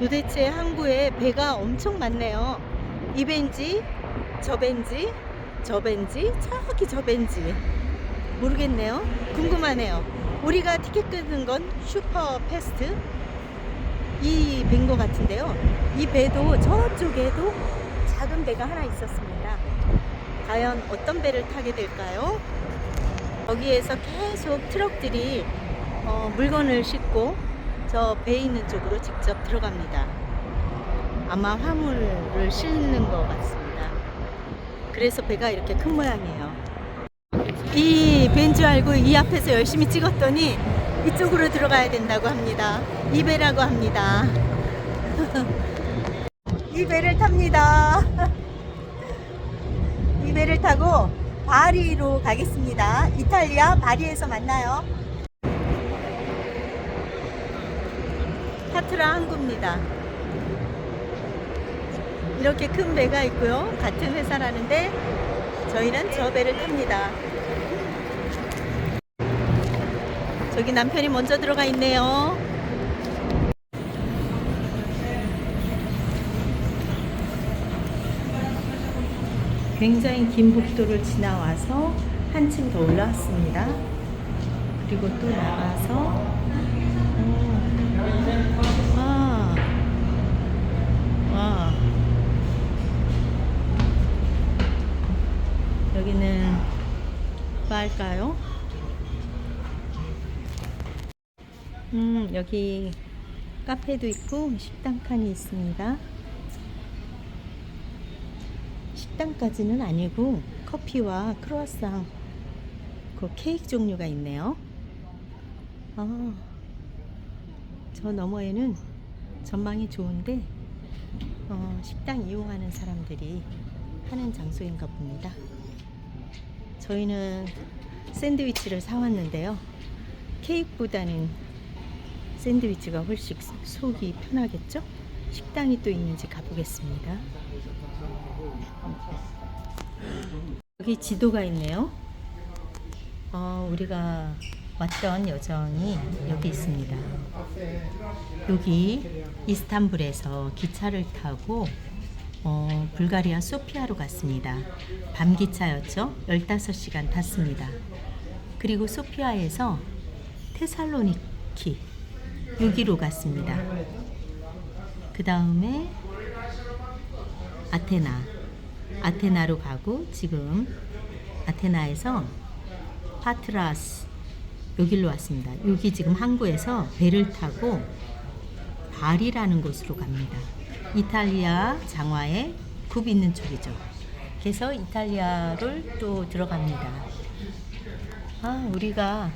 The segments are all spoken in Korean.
도대체 항구에 배가 엄청 많네요. 이 벤지, 저 벤지, 저 벤지, 저기 저 벤지. 모르겠네요. 궁금하네요. 우리가 티켓 끊은 건 슈퍼 패스트 이 배인 것 같은데요. 이 배도 저쪽에도 작은 배가 하나 있었습니다. 과연 어떤 배를 타게 될까요? 거기에서 계속 트럭들이 어, 물건을 싣고 저 배 있는 쪽으로 직접 들어갑니다. 아마 화물을 싣는 것 같습니다. 그래서 배가 이렇게 큰 모양이에요. 이 배인 줄 알고 이 앞에서 열심히 찍었더니 이쪽으로 들어가야 된다고 합니다. 이 배라고 합니다. 이 배를 탑니다. 이 배를 타고 바리로 가겠습니다. 이탈리아 바리에서 만나요. 파트라 항구입니다. 이렇게 큰 배가 있고요. 같은 회사라는데 저희는 저 배를 탑니다. 저기 남편이 먼저 들어가 있네요. 굉장히 긴 복도를 지나와서 한층 더 올라왔습니다. 그리고 또 나가서 음, 바일까요? 음, 여기 카페도 있고 식당 칸이 있습니다. 식당까지는 아니고 커피와 크루아상 그 케이크 종류가 있네요. 아, 저 너머에는 전망이 좋은데 어, 식당 이용하는 사람들이 하는 장소인가 봅니다. 저희는 샌드위치를 사왔는데요. 케이크보다는 샌드위치가 훨씬 속이 편하겠죠? 식당이 또 있는지 가보겠습니다. 여기 지도가 있네요. 어, 우리가 왔던 여정이 여기 있습니다. 여기 이스탄불에서 기차를 타고 어, 불가리아 소피아로 갔습니다. 밤 기차였죠. 15시간 탔습니다. 그리고 소피아에서 테살로니키 여기로 갔습니다. 그 다음에 아테나 아테나로 가고 지금 아테나에서 파트라스 여기로 왔습니다. 여기 지금 항구에서 배를 타고 바리라는 곳으로 갑니다. 이탈리아 장화에 굽 있는 쪽이죠. 그래서 이탈리아를 또 들어갑니다. 아, 우리가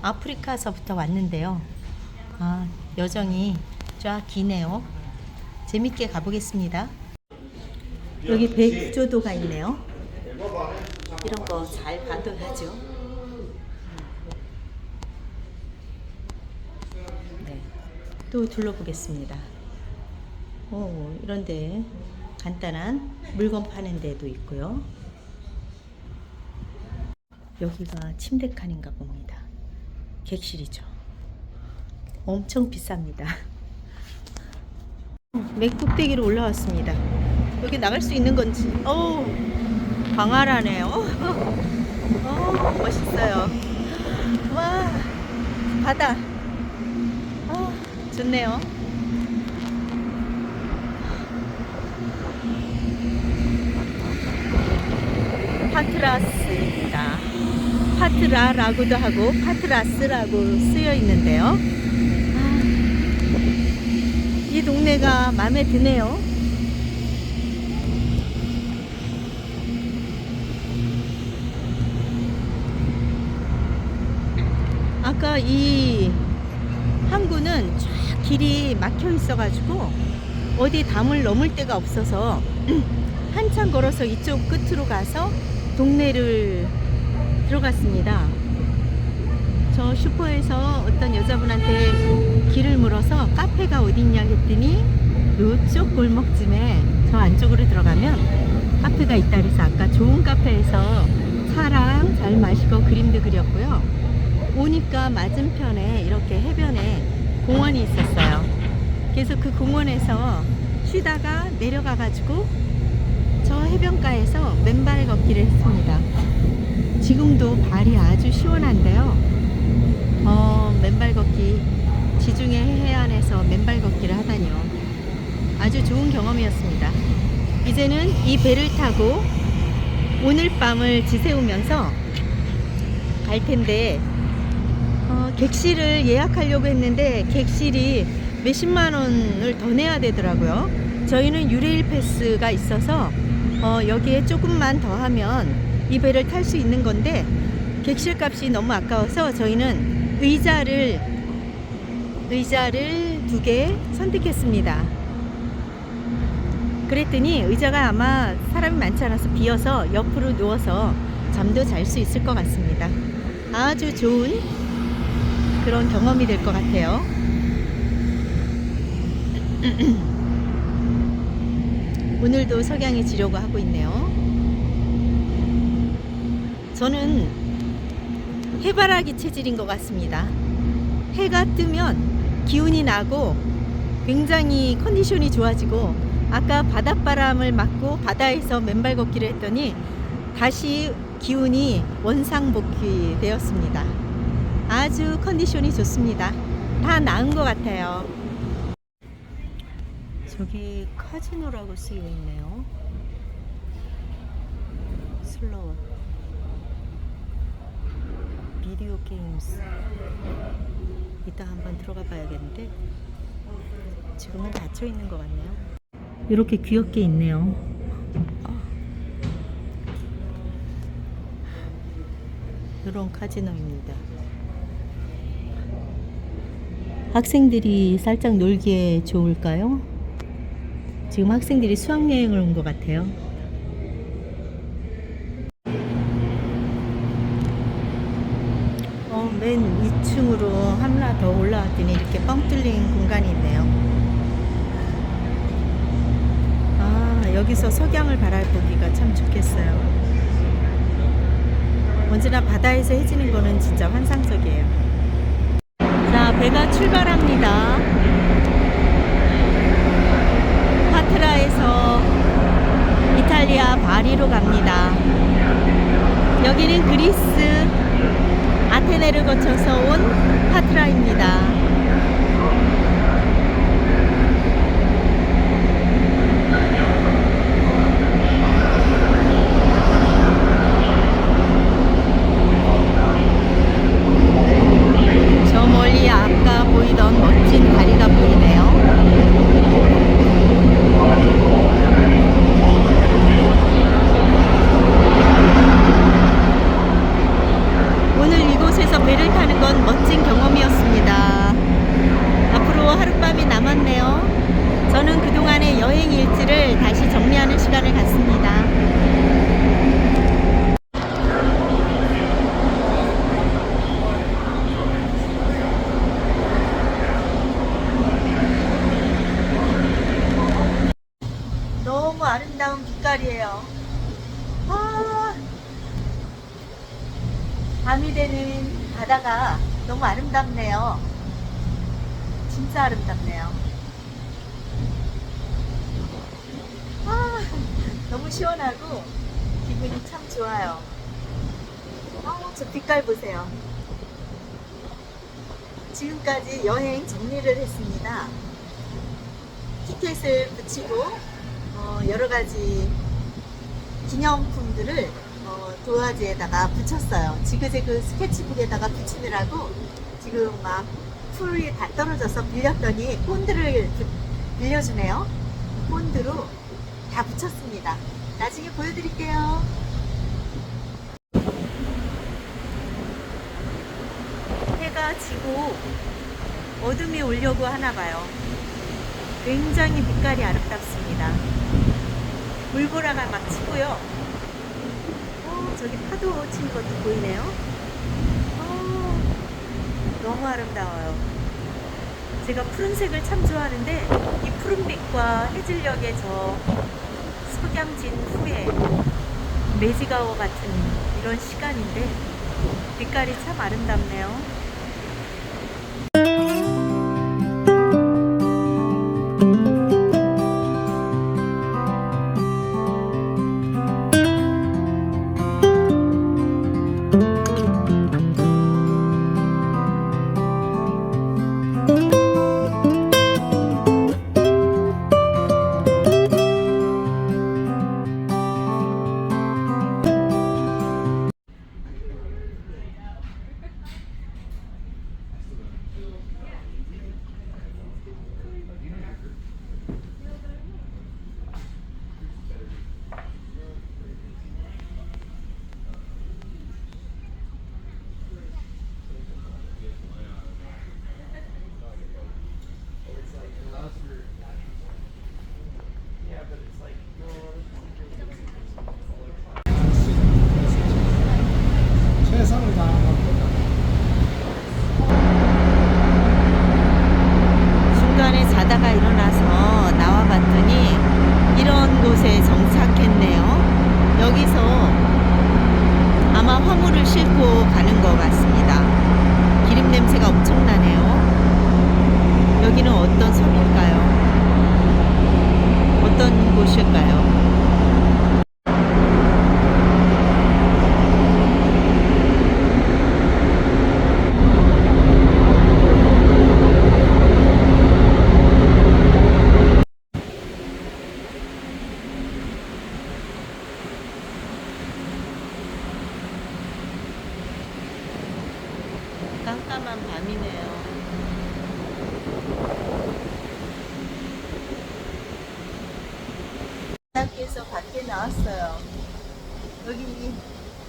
아프리카서부터 왔는데요. 아, 여정이 쫙 기네요. 재밌게 가보겠습니다. 여기 백조도가 있네요. 이런 거잘 봐둬야죠. 네, 또 둘러보겠습니다. 오, 이런데 간단한 물건 파는 데도 있고요. 여기가 침대 칸인가 봅니다. 객실이죠. 엄청 비쌉니다. 맨 꼭대기로 올라왔습니다. 여기 나갈 수 있는 건지. 어 광활하네요. 어, 멋있어요. 와, 바다. 아, 좋네요. 파트라스입니다. 파트라라고도 하고 파트라스라고 쓰여 있는데요. 아, 이 동네가 마음에 드네요. 아까 이 항구는 쫙 길이 막혀 있어가지고 어디 담을 넘을 데가 없어서 한참 걸어서 이쪽 끝으로 가서 동네를 들어갔습니다. 저 슈퍼에서 어떤 여자분한테 길을 물어서 카페가 어딨냐 했더니 이쪽 골목쯤에 저 안쪽으로 들어가면 카페가 있다 그래서 아까 좋은 카페에서 차랑 잘 마시고 그림도 그렸고요. 오니까 맞은편에 이렇게 해변에 공원이 있었어요. 그래서 그 공원에서 쉬다가 내려가 가지고 저 해변가에서 맨발 걷기를 했습니다. 지금도 발이 아주 시원한데요. 어, 맨발 걷기 지중해 해안에서 맨발 걷기를 하다니요. 아주 좋은 경험이었습니다. 이제는 이 배를 타고 오늘 밤을 지새우면서 갈 텐데 어, 객실을 예약하려고 했는데 객실이 몇십만 원을 더 내야 되더라고요. 저희는 유레일 패스가 있어서 어, 여기에 조금만 더 하면 이 배를 탈 수 있는 건데 객실 값이 너무 아까워서 저희는 의자를 의자를 두 개 선택했습니다. 그랬더니 의자가 아마 사람이 많지 않아서 비어서 옆으로 누워서 잠도 잘 수 있을 것 같습니다. 아주 좋은 그런 경험이 될 것 같아요. 오늘도 석양이 지려고 하고 있네요. 저는 해바라기 체질인 것 같습니다. 해가 뜨면 기운이 나고 굉장히 컨디션이 좋아지고 아까 바닷바람을 맞고 바다에서 맨발 걷기를 했더니 다시 기운이 원상복귀 되었습니다. 아주 컨디션이 좋습니다. 다 나은 것 같아요. 저기 카지노라고 쓰여 있네요. 슬로우. 비디오 게임스. 이따 한번 들어가 봐야겠는데 지금은 닫혀 있는 것 같네요. 이렇게 귀엽게 있네요. 이런 카지노입니다. 학생들이 살짝 놀기에 좋을까요? 지금 학생들이 수학여행을 온 것 같아요. 어, 맨 2층으로 하나 더 올라왔더니 이렇게 뻥 뚫린 공간이 있네요. 아, 여기서 석양을 바라보기가 참 좋겠어요. 언제나 바다에서 해지는 거는 진짜 환상적이에요. 자, 배가 출발합니다. 파트라에서 이탈리아 바리로 갑니다. 여기는 그리스 아테네를 거쳐서 온 파트라입니다. 저 멀리 아까 보이던 멋진 다리가 보이네요. 오늘 이곳에서 배를 타는 건 멋진 경험이었습니다. 앞으로 하룻밤이 남았네요. 저는 그동안의 여행 일지를 다시 정리하는 시간을 갖습니다. 너무 아름다운 빛깔이에요. 아, 밤이 되는 바다가 너무 아름답네요. 진짜 아름답네요. 아, 너무 시원하고 기분이 참 좋아요. 아, 저 빛깔 보세요. 지금까지 여행 정리를 했습니다. 티켓을 붙이고 어, 여러 가지 기념품들을 어, 도화지에다가 붙였어요. 지그재그 스케치북에다가 붙이느라고 지금 막 풀이 다 떨어져서 빌렸더니 본드를 부- 빌려주네요. 본드로 다 붙였습니다. 나중에 보여드릴게요. 해가 지고 어둠이 오려고 하나 봐요. 굉장히 빛깔이 아름답습니다. 물보라가 막 치고요. 어, 저기 파도 치는 것도 보이네요. 어, 너무 아름다워요. 제가 푸른색을 참 좋아하는데 이 푸른빛과 해질녘의 저 석양진 후에 매지가워 같은 이런 시간인데 빛깔이 참 아름답네요. 자다가 일어나서 나와 봤더니 이런 곳에 정착했네요. 여기서 아마 화물을 싣고 가는 것 같습니다. 기름 냄새가 엄청나네요. 여기는 어떤 섬일까요? 어떤 곳일까요? 깜깜한 밤이네요. 밖에서 밖에 나왔어요. 여기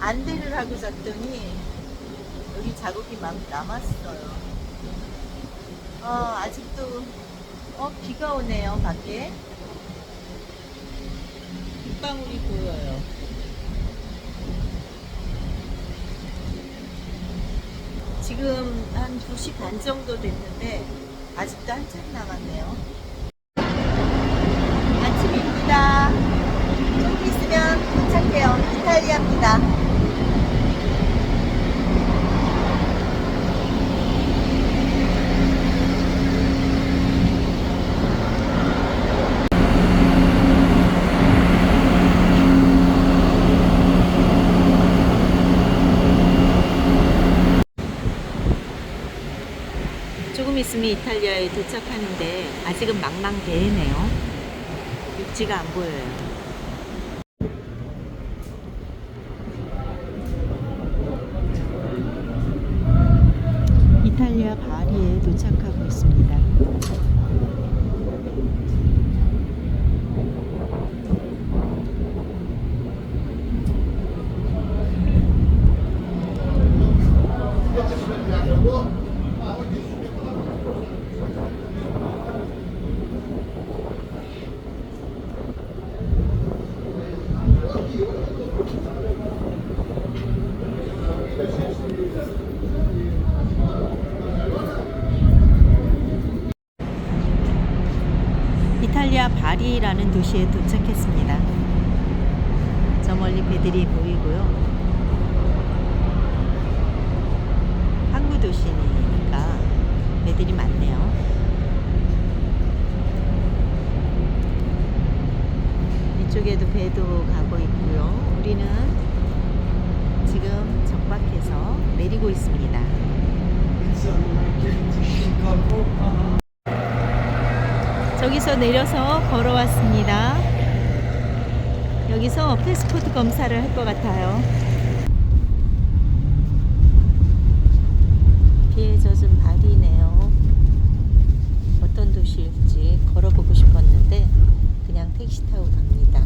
안대를 하고 잤더니 여기 자국이 막 남았어요. 어, 아직도 어, 비가 오네요, 밖에. 빗방울이 보여요. 지금 한 2시 반 정도 됐는데 아직도 한참 남았네요. 아침입니다. 좀 있으면 도착해요. 이탈리아입니다. 있으면 이탈리아에 도착하는데 아직은 망망대해네요. 육지가 안 보여요. 이탈리아 바리에 도착하고 있습니다. 바리라는 도시에 도착했습니다. 저 멀리 배들이 보이고요. 항구 도시니까 배들이 많네요. 이쪽에도 배도 가고 있고요. 우리는 지금 정박해서 내리고 있습니다. 저기서 내려서 걸어왔습니다. 여기서 패스포트 검사를 할 것 같아요. 비에 젖은 발이네요. 어떤 도시일지 걸어보고 싶었는데 그냥 택시 타고 갑니다.